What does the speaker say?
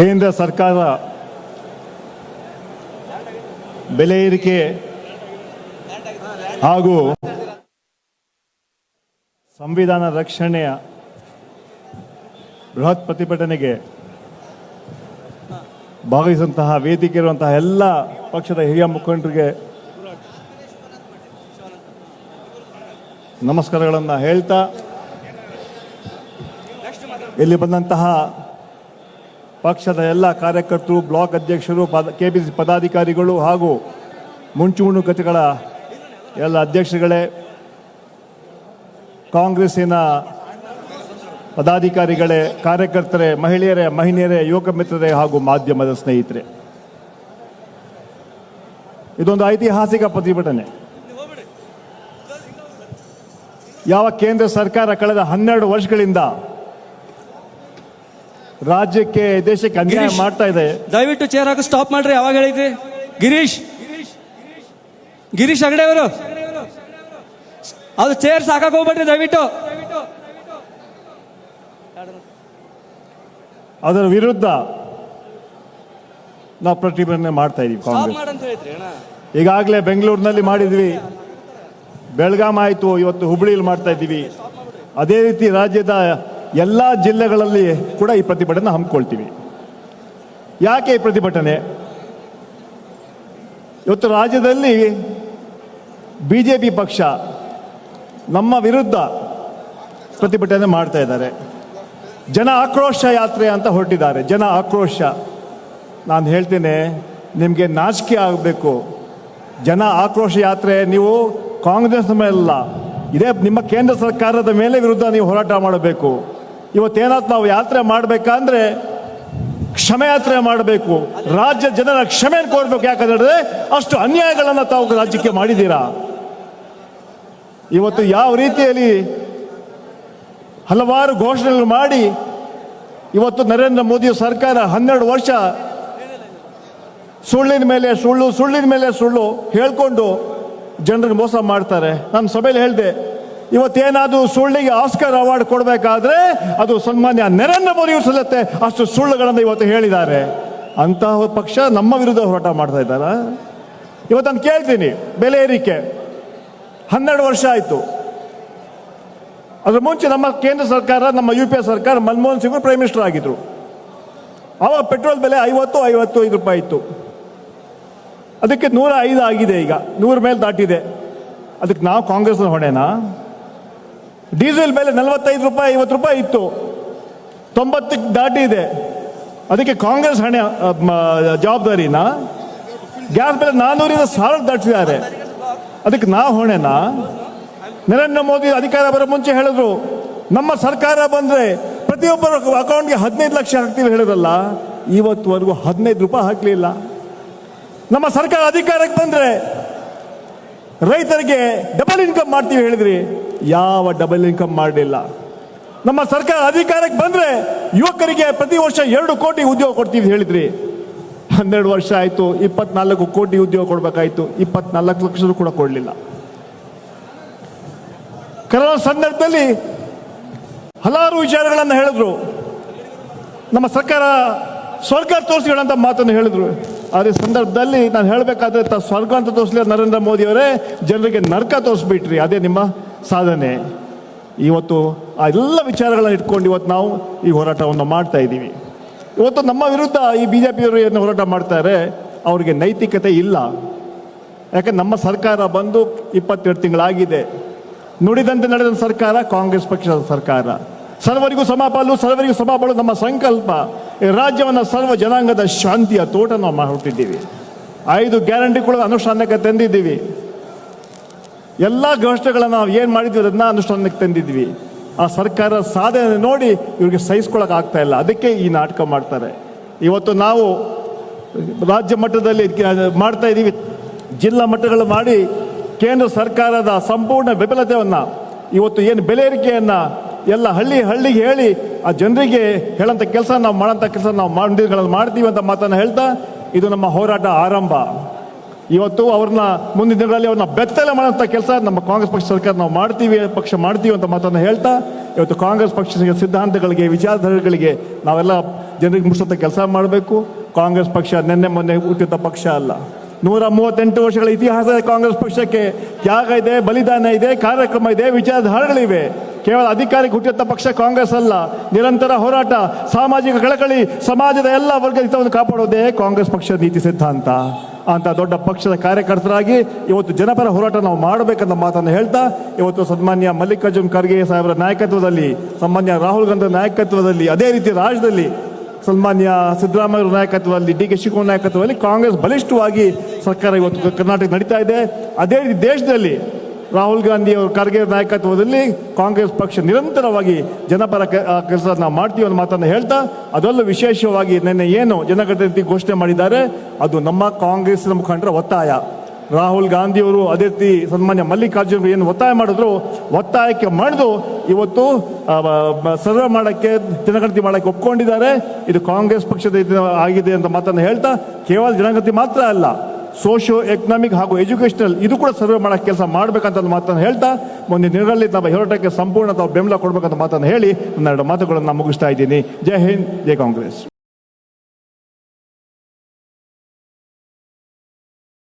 ಕೇಂದ್ರ ಸರ್ಕಾರ ಬೆಲೆ ಏರಿಕೆ ಹಾಗೂ ಸಂವಿಧಾನ ರಕ್ಷಣೆಯ ಬೃಹತ್ ಪ್ರತಿಭಟನೆಗೆ ಭಾಗವಹಿಸುವಂತಹ ವೇದಿಕೆ ಇರುವಂತಹ ಎಲ್ಲ ಪಕ್ಷದ ಹಿರಿಯ ಮುಖಂಡರಿಗೆ ನಮಸ್ಕಾರಗಳನ್ನು ಹೇಳ್ತಾ, ಇಲ್ಲಿ ಬಂದಂತಹ ಪಕ್ಷದ ಎಲ್ಲ ಕಾರ್ಯಕರ್ತರು, ಬ್ಲಾಕ್ ಅಧ್ಯಕ್ಷರು, ಪದ ಕೆ ಪಿ ಸಿ ಪದಾಧಿಕಾರಿಗಳು ಹಾಗೂ ಮುಂಚೂಣುಕತೆಗಳ ಎಲ್ಲ ಅಧ್ಯಕ್ಷಗಳೇ ಕಾಂಗ್ರೆಸ್ಸಿನ ಪದಾಧಿಕಾರಿಗಳೇ, ಕಾರ್ಯಕರ್ತರೇ, ಮಹಿಳೆಯರೇ ಮಹಿಳೆಯರೇ, ಯುವಕ ಮಿತ್ರರೇ ಹಾಗೂ ಮಾಧ್ಯಮದ ಸ್ನೇಹಿತರೆ. ಇದೊಂದು ಐತಿಹಾಸಿಕ ಪ್ರತಿಭಟನೆ. ಯಾವ ಕೇಂದ್ರ ಸರ್ಕಾರ ಕಳೆದ ಹನ್ನೆರಡು ವರ್ಷಗಳಿಂದ ರಾಜ್ಯಕ್ಕೆ ದೇಶಕ್ಕೆ ಅನ್ಯಾಯ ಗಿರೀಶ್. ಮಾಡ್ತಾ ಇದೆ. ದಯವಿಟ್ಟು ಚೇರ್ ಹಾಕಿ ಸ್ಟಾಪ್ ಮಾಡ್ರಿ ಯಾವಾಗ ಹೇಳಿದ್ರಿ? ಗಿರೀಶ್ ಗಿರೀಶ್ ಹೆಗಡೆ ಅವರು. ಅದು ಚೇರ್ ಸಾಕಕ್ ಹೋಗ್ಬೇಡ್ರಿ ದಯವಿಟ್ಟು. ಅದರ ವಿರುದ್ಧ ನಾವು ಪ್ರತಿಭಟನೆ ಮಾಡ್ತಾ ಇದೀವಿ ಕಾಂಗ್ರೆಸ್. ಮಾಡಂತ ಹೇಳಿದ್ರಿ ಅಣ್ಣ. ಈಗಾಗಲೇ ಬೆಂಗಳೂರಿನಲ್ಲಿ ಮಾಡಿದ್ವಿ. ಬೆಳಗಾಂ ಆಯಿತು ಇವತ್ತು ಹುಬ್ಳಿಯಲ್ಲಿ ಮಾಡ್ತಾ ಇದ್ದೀವಿ. ಅದೇ ರೀತಿ ರಾಜ್ಯದ ಎಲ್ಲ ಜಿಲ್ಲೆಗಳಲ್ಲಿ ಕೂಡ ಈ ಪ್ರತಿಭಟನೆ ಹಮ್ಮಿಕೊಳ್ತೀವಿ. ಯಾಕೆ ಈ ಪ್ರತಿಭಟನೆ? ಇವತ್ತು ರಾಜ್ಯದಲ್ಲಿ ಬಿ ಜೆ ಪಿ ಪಕ್ಷ ನಮ್ಮ ವಿರುದ್ಧ ಪ್ರತಿಭಟನೆ ಮಾಡ್ತಾ ಇದ್ದಾರೆ. ಜನ ಆಕ್ರೋಶ ಯಾತ್ರೆ ಅಂತ ಹೊರಟಿದ್ದಾರೆ. ಜನ ಆಕ್ರೋಶ. ನಾನು ಹೇಳ್ತೇನೆ, ನಿಮಗೆ ನಾಚಿಕೆ ಆಗಬೇಕು. ಜನ ಆಕ್ರೋಶ ಯಾತ್ರೆ ನೀವು ಕಾಂಗ್ರೆಸ್ ಅಲ್ಲ ಇದೇ ನಿಮ್ಮ ಕೇಂದ್ರ ಸರ್ಕಾರದ ಮೇಲೆ ವಿರುದ್ಧ ನೀವು ಹೋರಾಟ ಮಾಡಬೇಕು. ಇವತ್ತೇನಾದ್ರು ನಾವು ಯಾತ್ರೆ ಮಾಡಬೇಕಂದ್ರೆ ಕ್ಷಮೆ ಯಾತ್ರೆ ಮಾಡಬೇಕು. ರಾಜ್ಯ ಜನರ ಕ್ಷಮೆಯನ್ನು ಕೋರ್ಬೇಕು. ಯಾಕಂದ್ರೆ ಅಷ್ಟು ಅನ್ಯಾಯಗಳನ್ನು ತಾವು ರಾಜ್ಯಕ್ಕೆ ಮಾಡಿದ್ದೀರಾ? ಇವತ್ತು ಯಾವ ರೀತಿಯಲ್ಲಿ ಹಲವಾರು ಘೋಷಣೆಗಳು ಮಾಡಿ ಇವತ್ತು ನರೇಂದ್ರ ಮೋದಿ ಸರ್ಕಾರ ಹನ್ನೆರಡು ವರ್ಷ ಸುಳ್ಳಿನ ಮೇಲೆ ಸುಳ್ಳು, ಸುಳ್ಳಿನ ಮೇಲೆ ಸುಳ್ಳು ಹೇಳ್ಕೊಂಡು ಜನರಿಗೆ ಮೋಸ ಮಾಡ್ತಾರೆ. ನಾನು ಸಭೆಯಲ್ಲಿ ಹೇಳಿದೆ ಇವತ್ತೇನಾದರೂ ಸುಳ್ಳಿಗೆ ಆಸ್ಕರ್ ಅವಾರ್ಡ್ ಕೊಡಬೇಕಾದ್ರೆ ಅದು ಸನ್ಮಾನ್ಯ ನರೇಂದ್ರ ಮೋದಿಯವರು ಸಲ್ಲತ್ತೆ. ಅಷ್ಟು ಸುಳ್ಳುಗಳನ್ನು ಇವತ್ತು ಹೇಳಿದ್ದಾರೆ. ಅಂತಹ ಪಕ್ಷ ನಮ್ಮ ವಿರುದ್ಧ ಹೋರಾಟ ಮಾಡ್ತಾ ಇದ್ದಾರ? ಇವತ್ತು ನಾನು ಕೇಳ್ತೀನಿ, ಬೆಲೆ ಏರಿಕೆ. ಹನ್ನೆರಡು ವರ್ಷ ಆಯಿತು. ಅದ್ರ ಮುಂಚೆ ನಮ್ಮ ಕೇಂದ್ರ ಸರ್ಕಾರ, ನಮ್ಮ ಯು ಪಿ ಎ ಸರ್ಕಾರ ಮನಮೋಹನ್ ಸಿಂಗ್ ಪ್ರೈಮ್ ಮಿನಿಸ್ಟರ್ ಆಗಿದ್ರು. ಅವಾಗ ಪೆಟ್ರೋಲ್ ಬೆಲೆ ಐವತ್ತು ಐವತ್ತು ಐದು ರೂಪಾಯಿ ಇತ್ತು. ಅದಕ್ಕೆ ನೂರ ಐದು ಆಗಿದೆ ಈಗ. ನೂರ ಮೇಲೆ ದಾಟಿದೆ. ಅದಕ್ಕೆ ನಾವು ಕಾಂಗ್ರೆಸ್ನ ಹೊಣೆನಾ? ಡೀಸೆಲ್ ಬೆಲೆ ನಲವತ್ತೈದು ರೂಪಾಯಿ, ಐವತ್ತು ರೂಪಾಯಿ ಇತ್ತು. ತೊಂಬತ್ತಕ್ಕೆ ದಾಟಿದೆ ಅದಕ್ಕೆ ಕಾಂಗ್ರೆಸ್ ಹಣ ಜವಾಬ್ದಾರಿನ? ಗ್ಯಾಸ್ ಬೆಲೆ ನಾನ್ನೂರಿಂದ ಸಾವಿರ ದಾಟಿಸಿದ್ದಾರೆ. ಅದಕ್ಕೆ ನಾವು ಹೊಣೆನಾ? ನರೇಂದ್ರ ಮೋದಿ ಅಧಿಕಾರ ಬರೋ ಮುಂಚೆ ಹೇಳಿದ್ರು, ನಮ್ಮ ಸರ್ಕಾರ ಬಂದ್ರೆ ಪ್ರತಿಯೊಬ್ಬರ ಅಕೌಂಟ್ಗೆ ಹದಿನೈದು ಲಕ್ಷ ಹಾಕ್ತೀವಿ ಹೇಳಿದ್ರಲ್ಲ, ಇವತ್ತುವರೆಗೂ ಹದಿನೈದು ರೂಪಾಯಿ ಹಾಕಲಿಲ್ಲ. ನಮ್ಮ ಸರ್ಕಾರ ಅಧಿಕಾರಕ್ಕೆ ಬಂದ್ರೆ ರೈತರಿಗೆ ಡಬಲ್ ಇನ್ಕಮ್ ಮಾಡ್ತೀವಿ ಹೇಳಿದ್ರಿ. ಯಾವ ಡಬಲ್ ಇನ್ಕಮ್ ಮಾಡಲಿಲ್ಲ. ನಮ್ಮ ಸರ್ಕಾರ ಅಧಿಕಾರಕ್ಕೆ ಬಂದ್ರೆ ಯುವಕರಿಗೆ ಪ್ರತಿ ವರ್ಷ ಎರಡು ಕೋಟಿ ಉದ್ಯೋಗ ಕೊಡ್ತೀವಿ ಹೇಳಿದ್ರಿ. ಹನ್ನೆರಡು ವರ್ಷ ಆಯಿತು, ಇಪ್ಪತ್ನಾಲ್ಕು ಕೋಟಿ ಉದ್ಯೋಗ ಕೊಡಬೇಕಾಯ್ತು, ಇಪ್ಪತ್ನಾಲ್ಕು ಲಕ್ಷ ಕೂಡ ಕೊಡಲಿಲ್ಲ. ಕರೋನಾ ಸಂದರ್ಭದಲ್ಲಿ ಹಲವಾರು ವಿಚಾರಗಳನ್ನು ಹೇಳಿದ್ರು. ನಮ್ಮ ಸರ್ಕಾರ ಸ್ವರ್ಗ ತೋರಿಸಿಕೊಳ್ಳಂತ ಮಾತನ್ನು ಹೇಳಿದ್ರು. ಅದೇ ಸಂದರ್ಭದಲ್ಲಿ ನಾನು ಹೇಳಬೇಕಾದ್ರೆ ತ ಸ್ವರ್ಗ ಅಂತ ತೋರಿಸಲಿ ನರೇಂದ್ರ ಮೋದಿ ಅವರೇ ಜನರಿಗೆ ನರಕ ತೋರಿಸ್ಬಿಟ್ರಿ. ಅದೇ ನಿಮ್ಮ ಸಾಧನೆ. ಇವತ್ತು ಆ ಎಲ್ಲ ವಿಚಾರಗಳನ್ನ ಇಟ್ಕೊಂಡು ಇವತ್ತು ನಾವು ಈ ಹೋರಾಟವನ್ನು ಮಾಡ್ತಾ ಇದ್ದೀವಿ. ಇವತ್ತು ನಮ್ಮ ವಿರುದ್ಧ ಈ ಬಿ ಜೆ ಪಿಯವರು ಏನು ಹೋರಾಟ ಮಾಡ್ತಾರೆ, ಅವರಿಗೆ ನೈತಿಕತೆ ಇಲ್ಲ. ಯಾಕಂದ್ರೆ ನಮ್ಮ ಸರ್ಕಾರ ಬಂದು ಇಪ್ಪತ್ತೆರಡು ತಿಂಗಳಾಗಿದೆ. ನುಡಿದಂತೆ ನಡೆದ ಸರ್ಕಾರ, ಕಾಂಗ್ರೆಸ್ ಪಕ್ಷದ ಸರ್ಕಾರ. ಸರ್ವರಿಗೂ ಸಮಪಾಲು ಸರ್ವರಿಗೂ ಸಮಪಾಲು ನಮ್ಮ ಸಂಕಲ್ಪ ಈ ರಾಜ್ಯವನ್ನು ಸರ್ವ ಜನಾಂಗದ ಶಾಂತಿಯ ತೋಟ ನಾವು ಮಾಡಿಟ್ಟಿದ್ದೀವಿ ಐದು ಗ್ಯಾರಂಟಿ ಕೂಡ ಅನುಷ್ಠಾನಕ್ಕೆ ತಂದಿದ್ದೀವಿ. ಎಲ್ಲ ಘೋಷಣೆಗಳನ್ನು ನಾವು ಏನು ಮಾಡಿದ್ವಿ ಅದನ್ನ ಅನುಷ್ಠಾನಕ್ಕೆ ತಂದಿದ್ವಿ ಆ ಸರ್ಕಾರ ಸಾಧನೆ ನೋಡಿ ಇವ್ರಿಗೆ ಸಹಿಸ್ಕೊಳಕ್ಕೆ ಆಗ್ತಾ ಇಲ್ಲ. ಅದಕ್ಕೆ ಈ ನಾಟಕ ಮಾಡ್ತಾರೆ. ಇವತ್ತು ನಾವು ರಾಜ್ಯ ಮಟ್ಟದಲ್ಲಿ ಮಾಡ್ತಾ ಇದ್ದೀವಿ ಜಿಲ್ಲಾ ಮಟ್ಟಗಳು ಮಾಡಿ ಕೇಂದ್ರ ಸರ್ಕಾರದ ಸಂಪೂರ್ಣ ವಿಫಲತೆಯನ್ನು, ಇವತ್ತು ಏನು ಬೆಲೆ ಏರಿಕೆಯನ್ನು ಎಲ್ಲ ಹಳ್ಳಿ ಹಳ್ಳಿಗೆ ಹೇಳಿ, ಆ ಜನರಿಗೆ ಹೇಳಂತ ಕೆಲಸ ನಾವು ಮಾಡೋಂಥ ಕೆಲಸ ನಾವು ಮಾಡಿಗಳನ್ನು ಮಾಡ್ತೀವಿ ಅಂತ ಮಾತನ್ನು ಹೇಳ್ತಾ, ಇದು ನಮ್ಮ ಹೋರಾಟ ಆರಂಭ. ಇವತ್ತು ಅವ್ರನ್ನ ಮುಂದಿನ ದಿನಗಳಲ್ಲಿ ಅವ್ರನ್ನ ಬೆತ್ತಲೆ ಮಾಡೋಂಥ ಕೆಲಸ ನಮ್ಮ ಕಾಂಗ್ರೆಸ್ ಪಕ್ಷ ಸರ್ಕಾರ ನಾವು ಮಾಡ್ತೀವಿ, ಪಕ್ಷ ಮಾಡ್ತೀವಿ ಅಂತ ಮಾತನ್ನು ಹೇಳ್ತಾ, ಇವತ್ತು ಕಾಂಗ್ರೆಸ್ ಪಕ್ಷದ ಸಿದ್ಧಾಂತಗಳಿಗೆ, ವಿಚಾರಧಾರೆಗಳಿಗೆ ನಾವೆಲ್ಲ ಜನರಿಗೆ ಮುಟ್ಟಿಸಂತ ಕೆಲಸ ಮಾಡಬೇಕು. ಕಾಂಗ್ರೆಸ್ ಪಕ್ಷ ನಿನ್ನೆ ಮೊನ್ನೆ ಹುಟ್ಟಿದ ಪಕ್ಷ ಅಲ್ಲ. ನೂರ ಮೂವತ್ತೆಂಟು ವರ್ಷಗಳ ಇತಿಹಾಸ ಕಾಂಗ್ರೆಸ್ ಪಕ್ಷಕ್ಕೆ. ತ್ಯಾಗ ಇದೆ, ಬಲಿದಾನ ಇದೆ, ಕಾರ್ಯಕ್ರಮ ಇದೆ, ವಿಚಾರಧಾರೆಗಳಿವೆ. ಕೇವಲ ಅಧಿಕಾರಕ್ಕೆ ಹುಟ್ಟಿದಂಥ ಪಕ್ಷ ಕಾಂಗ್ರೆಸ್ ಅಲ್ಲ. ನಿರಂತರ ಹೋರಾಟ, ಸಾಮಾಜಿಕ ಕಳಕಳಿ, ಸಮಾಜದ ಎಲ್ಲ ವರ್ಗದ ಹಿತವನ್ನು ಕಾಪಾಡೋದೇ ಕಾಂಗ್ರೆಸ್ ಪಕ್ಷದ ನೀತಿ ಸಿದ್ಧಾಂತ. ಅಂತ ದೊಡ್ಡ ಪಕ್ಷದ ಕಾರ್ಯಕರ್ತರಾಗಿ ಇವತ್ತು ಜನಪರ ಹೋರಾಟ ನಾವು ಮಾಡಬೇಕಂತ ಮಾತನ್ನು ಹೇಳ್ತಾ, ಇವತ್ತು ಸನ್ಮಾನ್ಯ ಮಲ್ಲಿಕಾರ್ಜುನ್ ಖರ್ಗೆ ಸಾಹೇಬರ ನಾಯಕತ್ವದಲ್ಲಿ, ಸನ್ಮಾನ್ಯ ರಾಹುಲ್ ಗಾಂಧಿ ನಾಯಕತ್ವದಲ್ಲಿ, ಅದೇ ರೀತಿ ರಾಜ್ಯದಲ್ಲಿ ಸನ್ಮಾನ್ಯ ಸಿದ್ದರಾಮಯ್ಯ ನಾಯಕತ್ವದಲ್ಲಿ, ಡಿ ಕೆ ಶಿವಕುಮಾರ್ ನಾಯಕತ್ವದಲ್ಲಿ ಕಾಂಗ್ರೆಸ್ ಬಲಿಷ್ಠವಾಗಿ ಸರ್ಕಾರ ಇವತ್ತು ಕರ್ನಾಟಕ ನಡೀತಾ ಇದೆ. ಅದೇ ರೀತಿ ದೇಶದಲ್ಲಿ ರಾಹುಲ್ ಗಾಂಧಿ ಅವರು ಖರ್ಗೆ ನಾಯಕತ್ವದಲ್ಲಿ ಕಾಂಗ್ರೆಸ್ ಪಕ್ಷ ನಿರಂತರವಾಗಿ ಜನಪರ ಕೆಲಸ ಮಾಡ್ತೀವಿ ಅನ್ನೋ ಮಾತನ್ನು ಹೇಳ್ತಾ, ಅದರಲ್ಲೂ ವಿಶೇಷವಾಗಿ ನಿನ್ನೆ ಏನು ಜನಗಣತಿ ಘೋಷಣೆ ಮಾಡಿದ್ದಾರೆ, ಅದು ನಮ್ಮ ಕಾಂಗ್ರೆಸ್ನ ಮುಖಂಡರ ಒತ್ತಾಯ. ರಾಹುಲ್ ಗಾಂಧಿಯವರು ಅದೇ ರೀತಿ ಸನ್ಮಾನ್ಯ ಮಲ್ಲಿಕಾರ್ಜುನ್ ಏನು ಒತ್ತಾಯ ಮಾಡಿದ್ರು, ಒತ್ತಾಯಕ್ಕೆ ಮಾಡಿದು ಇವತ್ತು ಸರ್ವ ಮಾಡೋಕ್ಕೆ, ಜನಗಣತಿ ಮಾಡೋಕ್ಕೆ ಒಪ್ಕೊಂಡಿದ್ದಾರೆ. ಇದು ಕಾಂಗ್ರೆಸ್ ಪಕ್ಷದ ಆಗಿದೆ ಅಂತ ಮಾತನ್ನು ಹೇಳ್ತಾ, ಕೇವಲ ಜನಗಣತಿ ಮಾತ್ರ ಅಲ್ಲ ಸೋಷಿಯೋ ಎಕನಾಮಿಕ್ ಹಾಗೂ ಎಜುಕೇಷನಲ್ ಇದು ಕೂಡ ಸರ್ವೆ ಮಾಡೋಕ್ಕೆ ಕೆಲಸ ಮಾಡಬೇಕಂತ ಮಾತನ್ನು ಹೇಳ್ತಾ ಮುಂದಿನ ದಿನಗಳಲ್ಲಿ ನಮ್ಮ ಹೋರಾಟಕ್ಕೆ ಸಂಪೂರ್ಣ ತಾವು ಬೆಂಬಲ ಕೊಡಬೇಕಂತ ಮಾತನ್ನು ಹೇಳಿ, ಒಂದೆರಡು ಮಾತುಗಳನ್ನು ನಾನು ಮುಗಿಸ್ತಾ ಇದ್ದೀನಿ. ಜೈ ಹಿಂದ್, ಜೈ ಕಾಂಗ್ರೆಸ್.